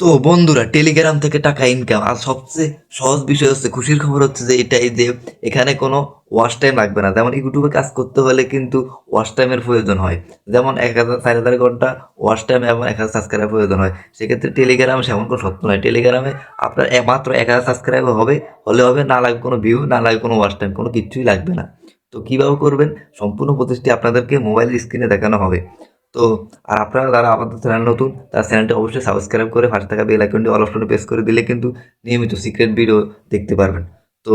তো বন্ধুরা টেলিগ্রাম থেকে টাকা ইনকাম আর সবচেয়ে সহজ বিষয় হচ্ছে, খুশির খবর হচ্ছে যে এটাই যে এখানে কোনো ওয়াশ টাইম লাগবে না। যেমন ইউটিউবে কাজ করতে হলে কিন্তু ওয়াশ টাইমের প্রয়োজন হয়। যেমন এক হাজার, চার হাজার ঘণ্টা ওয়াশ টাইম এবং এক হাজার সাবস্ক্রাইব প্রয়োজন হয়। সেক্ষেত্রে টেলিগ্রামে সেমন কোনো সত্য নয় টেলিগ্রামে আপনার মাত্র এক হাজার সাবস্ক্রাইব হবে, হলে হবে না লাগবে কোনো ভিউ না লাগবে কোনো ওয়াশ টাইম কোনো কিছুই লাগবে না। তো কীভাবে করবেন? সম্পূর্ণ প্রতিষ্ঠি আপনাদেরকে মোবাইল স্ক্রিনে দেখানো হবে। তো আর আপনারা যারা আমাদের চ্যানেল নতুন, তার চ্যানেলটি অবশ্যই সাবস্ক্রাইব করে পাশে থাকা বেল আইকনটি অল অপশনে প্রেস করে দিলে কিন্তু নিয়মিত সিক্রেট ভিডিও দেখতে পারবেন। তো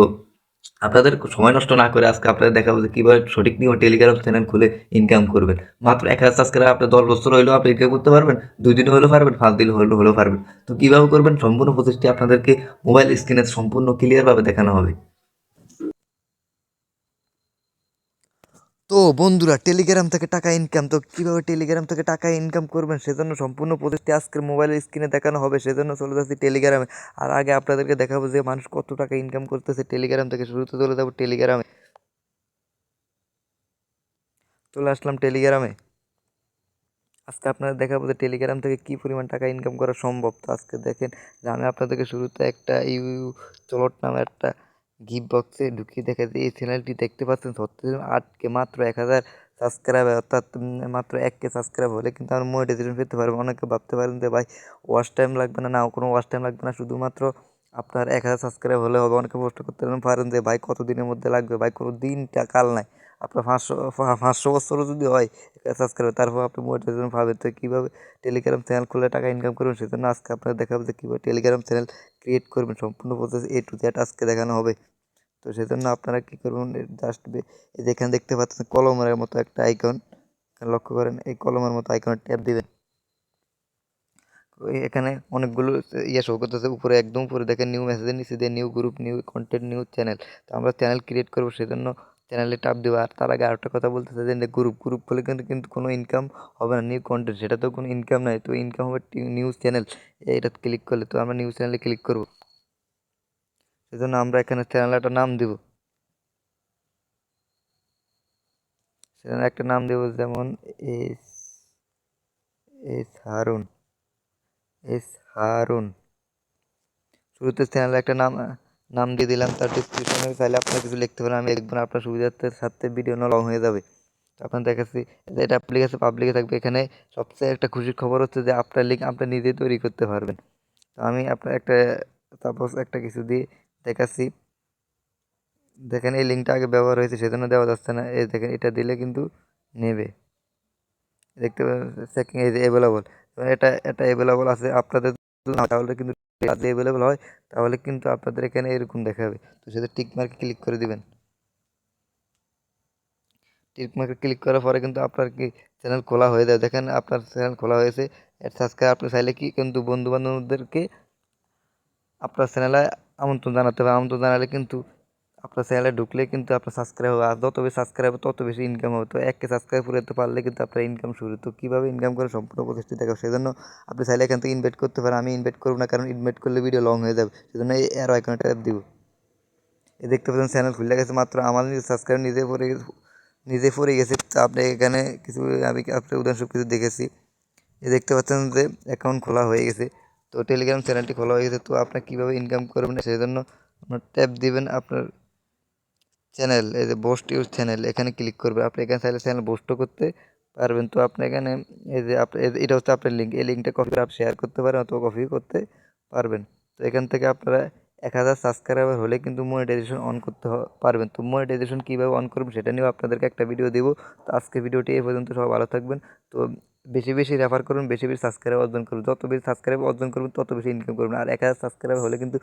আপনাদের সময় নষ্ট না করে আজকে আপনাদের দেখাবো যে কীভাবে সঠিক নিয়ম টেলিগ্রাম চ্যানেল খুলে ইনকাম করবেন। মাত্র এক হাজার সাবস্ক্রাইব আপনার দশ বছর হইলেও আপনি ইনকাম করতে পারবেন, দুই দিন হলেও পারবেন, পাঁচ দিন হলেও হলেও পারবেন। তো কীভাবে করবেন? সম্পূর্ণ প্রচেষ্টা আপনাদেরকে মোবাইল স্ক্রিনে সম্পূর্ণ ক্লিয়ারভাবে দেখানো হবে। তো বন্ধুরা টেলিগ্রাম থেকে টাকা ইনকাম তো কীভাবে টেলিগ্রাম থেকে টাকা ইনকাম করবেন? সেজন্য সম্পূর্ণ প্রযুক্তি আজকের মোবাইলের স্ক্রিনে দেখানো হবে। সেজন্য চলে যাচ্ছি টেলিগ্রামে আর আগে আপনাদেরকে দেখাবো যে মানুষ কত টাকা ইনকাম করতেছে টেলিগ্রাম থেকে। শুরুতে চলে যাব টেলিগ্রামে চলে আসলাম টেলিগ্রামে আজকে আপনাদের দেখাবো যে টেলিগ্রাম থেকে কী পরিমাণ টাকা ইনকাম করা সম্ভব। তো আজকে দেখেন যে আমি আপনাদেরকে শুরুতে একটা ইউ চলট নামে একটা গিফট বক্সে ঢুকিয়ে দেখা যায়, এই চ্যানেলটি দেখতে পাচ্ছেন সত্যি আটকে মাত্র এক হাজার সাবস্ক্রাইব অর্থাৎ মাত্র কে সাবস্ক্রাইব হলে কিন্তু আমরা মনিটাইজেশন পেতে পারব। অনেকে ভাবতে পারেন যে, ভাই ওয়াশ টাইম লাগবে না। না, কোনো ওয়াশ টাইম লাগবে না। শুধুমাত্র আপনার এক হাজার সাবস্ক্রাইব হলে হবে। অনেকে প্রশ্ন করতে পারেন যে, ভাই, কতদিনের মধ্যে লাগবে? ভাই, কোনো দিনটা কাল নাই। আপনার পাঁচশো পাঁচশো বছরও যদি হয় সাবস্ক্রাইব তারপর আপনি মোটিভেশন পাবেন। তো কীভাবে টেলিগ্রাম চ্যানেল খুলে টাকা ইনকাম করবেন, সেজন্য আজকে আপনাদের দেখাবো যে কীভাবে টেলিগ্রাম চ্যানেল ক্রিয়েট করবেন। সম্পূর্ণ প্রসেস এ টু জেড আজকে দেখানো হবে। তো সেজন্য আপনারা কী করবেন জাস্ট যেখানে দেখতে পাচ্ছেন কলমের মতো একটা আইকন লক্ষ্য করেন, এই কলমের মতো আইকনে ট্যাপ দিবেন। এখানে অনেকগুলো ইয়ে শো করতেছে, উপরে একদম উপরে দেখেন নিউ মেসেজের নিচে দিয়ে new group new content new channel তো আমরা চ্যানেল ক্রিয়েট করব, সেজন্য চ্যানেলে টাপ দেবো আর তার আগে আরেকটা কথা বলতেছে যে গ্রুপ গ্রুপ খুলে কিন্তু কিন্তু কোনো ইনকাম হবে না নিউ কন্টেন্ট সেটা তো কোনো ইনকাম নাই, তো ইনকাম হবে নিউজ চ্যানেল এটা ক্লিক করলে তো আমরা নিউজ চ্যানেলে ক্লিক করব। সেজন্য আমরা এখানে চ্যানেলে একটা নাম দেব। সেজন্য একটা নাম দেব যেমন S S Harun S Harun. শুরুতে চ্যানেলে একটা নাম নাম দিয়ে দিলাম, তার ডিসক্রিপশনে চাইলে আপনার কিছু লিখতে পারেন, আমি না, আপনার সুবিধার্থে সাথে ভিডিও না লং হয়ে যাবে। আপনার দেখাচ্ছি, এটা আছে পাবলিকে থাকবে, এখানে সবচেয়ে একটা খুশির খবর হচ্ছে যে আপনার লিঙ্ক আপনি নিজে তৈরি করতে পারবেন। তো আমি আপনার একটা তারপর একটা কিছু দিয়ে দেখাচ্ছি। দেখেন, এই লিঙ্কটা আগে ব্যবহার হয়েছে, সেজন্য দেওয়া যাচ্ছে না। এই দেখেন, এটা দিলে কিন্তু নেবে। দেখতে পাবেন চেকিং এই যে অ্যাভেলেবল এটা এটা অ্যাভেলেবল আছে, আপনাদের তাহলে কিন্তু যদি অ্যাভেলেবল হয়, তাহলে কিন্তু আপনাদের এখানে এরকম দেখাবে। তো সেটা টিক মার্কে ক্লিক করে দিবেন। টিক মার্কে ক্লিক করার পরে কিন্তু আপনার কি চ্যানেল খোলা হয়ে যায়। দেখেন আপনার চ্যানেল খোলা হয়েছে। সাবস্ক্রাইব আপনি চাইলে কি কিন্তু বন্ধু বান্ধবদেরকে আপনার চ্যানেলে আমন্ত্রণ জানাতে হবে। আমন্ত্রণ জানালে কিন্তু আপনার চ্যানেলে ঢুকলে কিন্তু আপনার সাবস্ক্রাইব হবে। আর যত বেশি সাবস্ক্রাইব হবে, তত বেশি ইনকাম হবে। তো এককে সাবস্ক্রাইব করে করতে পারলে কিন্তু আপনার ইনকাম শুরু। তো কীভাবে ইনকাম করে সম্পূর্ণ প্রতিষ্ঠিত দেখাবো সেজন্য আপনি চাইলে এখান থেকে ইনভাইট করতে পারেন। আমি ইনভাইট করব না, কারণ ইনভাইট করলে ভিডিও লং হয়ে যাবে। সেজন্য এই অ্যারো আইকনে ট্যাপ দিব। এই দেখতে পাচ্ছেন চ্যানেল খুলে গেছে মাত্র। আমার নিজে সাবস্ক্রাইব নিজে পড়ে নিজে পড়ে গেছে। তো আপনি এখানে কিছু, আমি আপনার উদাহরণস্বরূপ কিছু দেখেছি। এই দেখতে পাচ্ছেন যে অ্যাকাউন্ট খোলা হয়ে গেছে। তো টেলিগ্রাম চ্যানেলটি খোলা হয়ে গেছে। তো আপনি কীভাবে ইনকাম করবেন? সেই জন্য আপনার ট্যাপ দিবেন। আপনার চ্যানেল এই যে বোস্ট ইউজ চ্যানেল এখানে ক্লিক করবে। আপনি এখানে চাইলে চ্যানেল বোস্টও করতে পারবেন। তো আপনি এখানে এই যে আপনি এটা হচ্ছে আপনার লিঙ্ক এই লিঙ্কটা কপি আপ শেয়ার করতে পারেন অথবা কপি করতে পারবেন। তো এখান থেকে আপনারা এক হাজার সাবস্ক্রাইবার হলে কিন্তু মনিটাইজেশন অন করতে পারবেন। তো মনিটাইজেশন কীভাবে অন করবেন সেটা নিয়েও আপনাদেরকে একটা ভিডিও দেবো। তো আজকে ভিডিওটি এই পর্যন্ত সব ভালো থাকবেন। তো বেশি বেশি রেফার করুন, বেশি বেশি সাবস্ক্রাইব অর্জন করুন। যত বেশি সাবস্ক্রাইব অর্জন করবেন, তত বেশি ইনকাম করবেন। আর এক হাজার সাবস্ক্রাইব হলে কিন্তু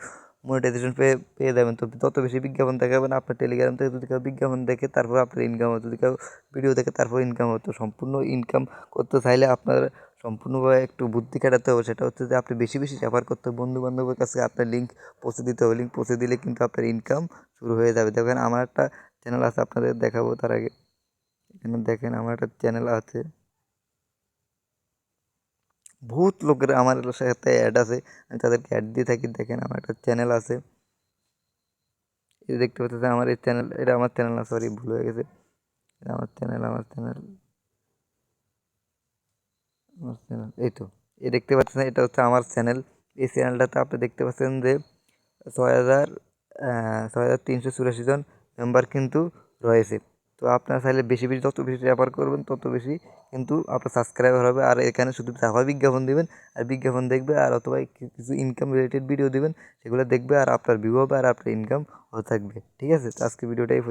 মনিটাইজেশন পেয়ে পেয়ে যাবেন। তো তত বেশি বিজ্ঞাপন দেখাবেন, আপনার টেলিগ্রাম থেকে যদি কেউ বিজ্ঞাপন দেখে, তারপর আপনার ইনকাম হবে যদি কেউ ভিডিও দেখে, তারপর ইনকাম হতো সম্পূর্ণ ইনকাম করতে চাইলে আপনার সম্পূর্ণভাবে একটু বুদ্ধি খাটাতে হবে। সেটা হচ্ছে যে আপনি বেশি বেশি রেফার করতে হবে। বন্ধু বান্ধবের কাছে আপনার লিঙ্ক পৌঁছে দিতে হবে। লিঙ্ক পৌঁছে দিলে কিন্তু আপনার ইনকাম শুরু হয়ে যাবে। দেখেন আমার একটা চ্যানেল আছে, আপনাদের দেখাবো তার আগে। এখানে দেখেন আমার একটা চ্যানেল আছে। বহুত লোকের আমার সাথে অ্যাড আছে। আমি তাদেরকে অ্যাড দিয়ে থাকি। দেখেন আমার একটা চ্যানেল আছে। যে দেখতে পাচ্ছেন, আমার এই চ্যানেল এটা আমার চ্যানেল না সরি ভুল হয়ে গেছে। আমার চ্যানেল আমার চ্যানেল আমার চ্যানেল এই তো। এই দেখতে পাচ্ছেন, এটা হচ্ছে আমার চ্যানেল এই চ্যানেলটাতে আপনি দেখতে পাচ্ছেন যে ছয় হাজার ছয় হাজার তিনশো চুরাশি জন মেম্বার কিন্তু রয়েছে। তো আপনারা চাইলে বেশি বেশি, যত বেশি রেফার করবেন, তত বেশি কিন্তু আপনার সাবস্ক্রাইবার হবে। আর এখানে শুধু চাপা বিজ্ঞাপন দেবেন, আর বিজ্ঞাপন দেখবে, আর অথবা কিছু ইনকাম রিলেটেড ভিডিও দেবেন, সেগুলো দেখবে, আর আপনার ভিউ হবে, আর আপনার ইনকাম হতে থাকবে। ঠিক আছে? তো আজকে ভিডিওটাই